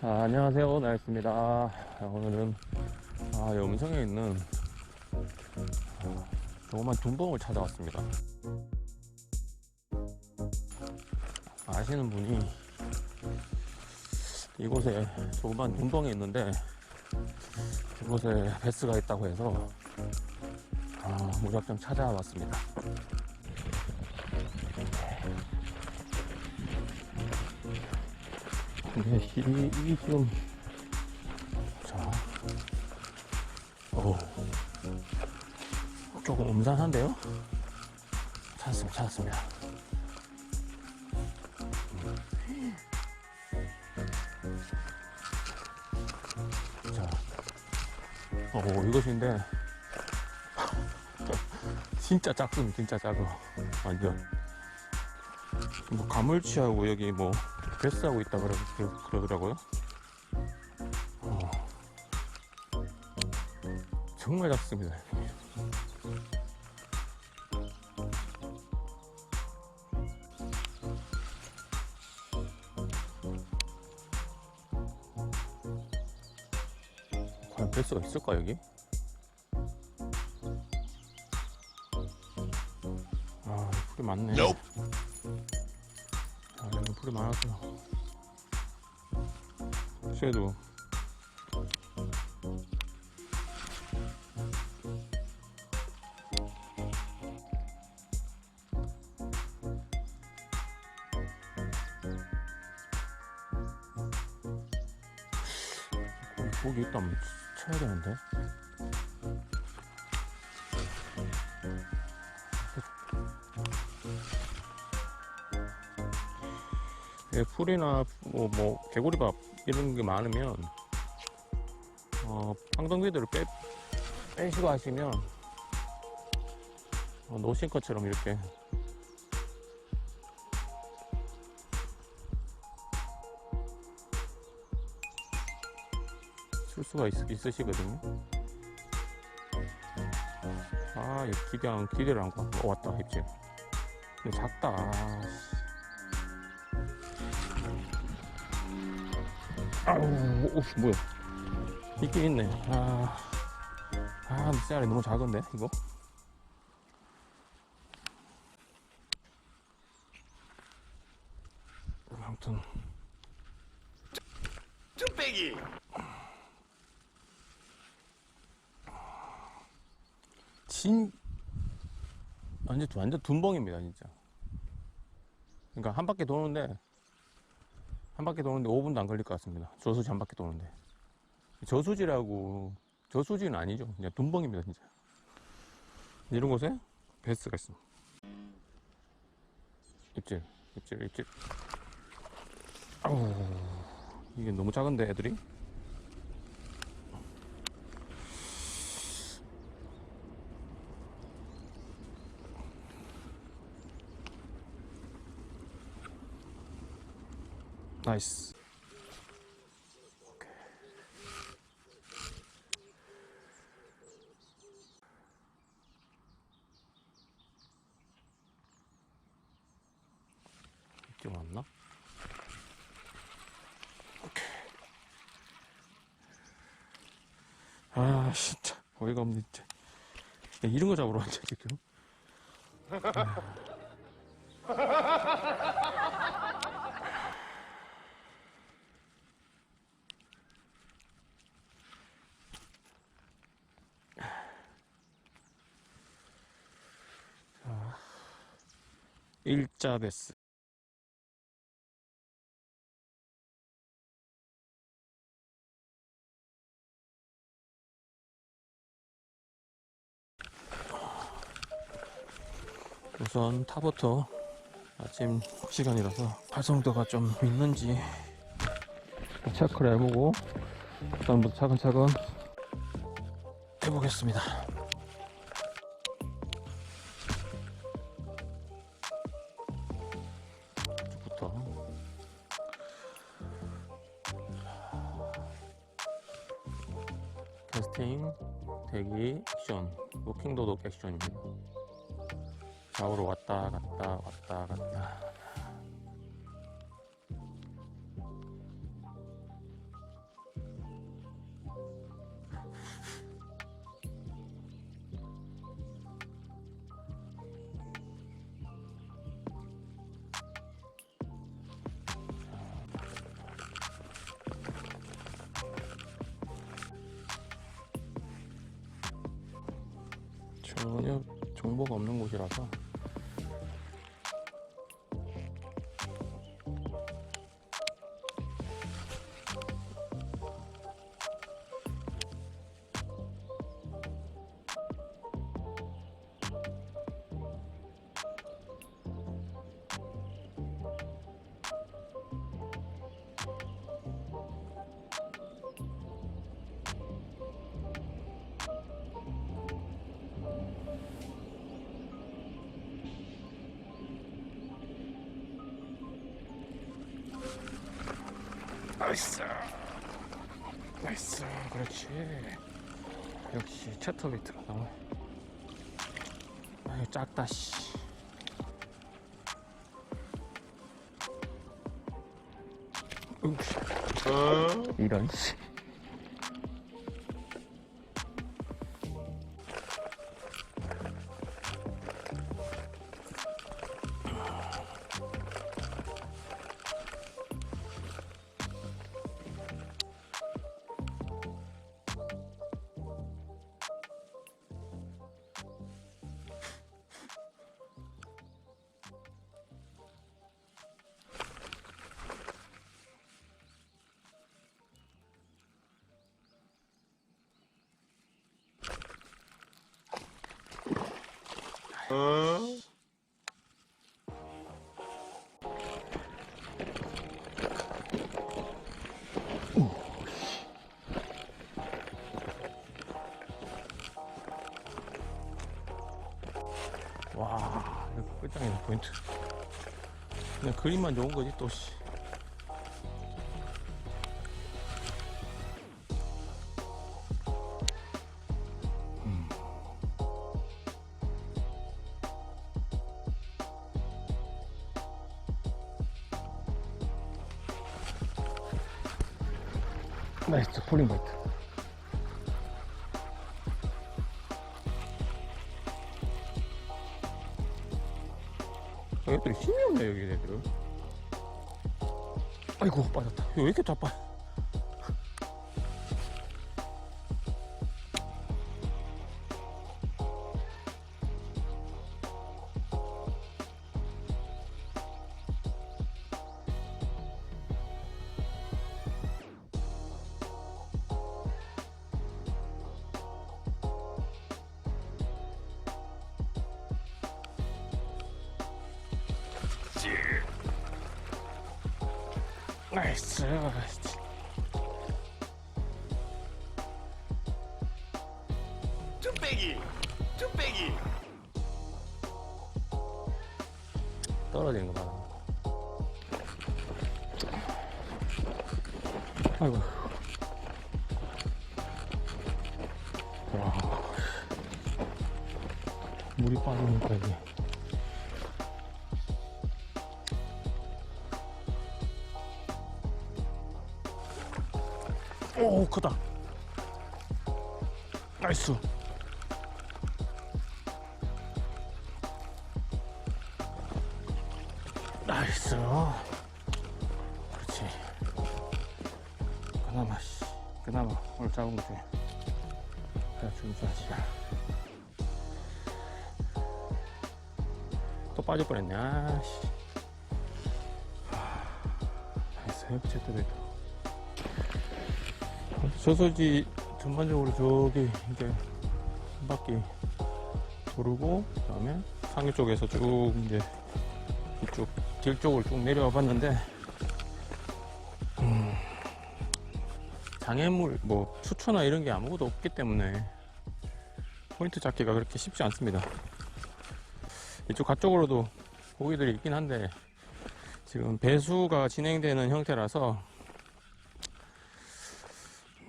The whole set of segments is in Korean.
자, 안녕하세요. 나였습니다. 아, 오늘은 아, 염성에 있는 아, 조그만 둔봉을 찾아왔습니다. 아시는 분이 이곳에 조그만 둔봉이 있는데 그곳에 베스가 있다고 해서 아, 무작정 찾아왔습니다. 근데 이, 이 지금. 자, 오, 조금 음산한데요? 찾았습니다, 찾았습니다. 자, 오, 이것인데. 진짜 작습니다, 진짜 작아, 완전. 뭐 가물치하고 여기 뭐 베스하고 있다 그러, 그러, 그러 더라고요. 어. 정말 작습니다. 과연 베스가 있을까 여기? 아 풀이 많네. 아, 풀이 많았구나. 쇠도. 고기, 있다면 쳐야 되는데. 풀이나 뭐, 뭐 개구리밥 이런 게 많으면 어, 황동기들을 빼, 빼시고 하시면 어, 노신 것처럼 이렇게 쓸 수가 있, 있으시거든요. 아, 이 기대한 기대를 안고 왔다 입질. 근데 작다. 아, 씨. 아우, 오, 뭐야. 있긴 있네. 아, 아, 씨알이 너무 작은데, 이거? 아무튼, 쭈빼기 진, 완전, 완전 둔벙입니다, 진짜. 그러니까 한 바퀴 도는데, 한 바퀴 도는데 5분도 안 걸릴 것 같습니다. 저수지 한 바퀴 도는데. 저수지라고, 저수지는 아니죠. 그냥 둔벙입니다, 진짜. 이런 곳에 베스가 있습니다. 입질, 입질, 입질. 아우, 이게 너무 작은데, 애들이? 나이스. 오케이. 이쪽 맞나? 오케이. 아, 진짜. 어이가 없네, 진짜. 야, 이런 거 잡으러 왔냐, 지금? 일자 베스. 우선 타부터 아침 시간이라서 활성도가 좀 있는지 체크를 해보고 그다음부터 차근차근 해보겠습니다. 부터 캐스팅 대기 액션. 로킹 도독 액션입니다. 좌우로 왔다 갔다 왔다 갔다 전혀 정보가 없는 곳이라서 나이스 나이스 그렇지. 역시 채터비트가 너무 아유 작다 씨. 으이씨. 이런 씨 와 이거 끝장이네 포인트 그냥 그림만 좋은 거지 또 씨. 나이스 폴링 바이트 얘들이 힘이 없네 여기 애들. 아이고 빠졌다. 왜 이렇게 자빠 나이스 뚝배기 뚝배기. 떨어지는 거 봐라. 아이고. 와 물이 빠지니까 이게 오 크다. 나이스. 나이스. 그렇지. 그나마 씨. 그나마 오늘 잡은 것 중에. 내가 준수하지. 또 빠질 뻔했네. 아씨. 나이스. 역시 또 저서지 전반적으로 저기 이제 한 바퀴 도르고 그다음에 상류 쪽에서 쭉 이제 이쪽 길 쪽을 쭉 내려와 봤는데 음, 장애물 뭐 추초나 이런 게 아무것도 없기 때문에 포인트 잡기가 그렇게 쉽지 않습니다. 이쪽 가쪽으로도 고기들이 있긴 한데 지금 배수가 진행되는 형태라서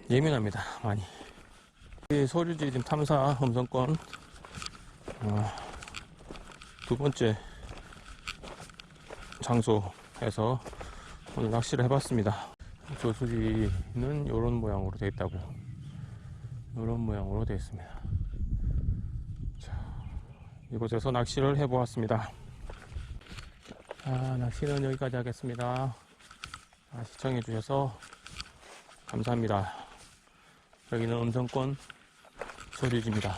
예민합니다 많이. 이 소류지 지금 탐사 음성권 어, 두 번째 장소에서 오늘 낚시를 해봤습니다. 조수지는 이런 모양으로 되어 있다고. 이런 모양으로 되어 있습니다. 자, 이곳에서 낚시를 해 보았습니다. 아, 낚시는 여기까지 하겠습니다. 아, 시청해 주셔서 감사합니다 여기는 음성권 소리지입니다.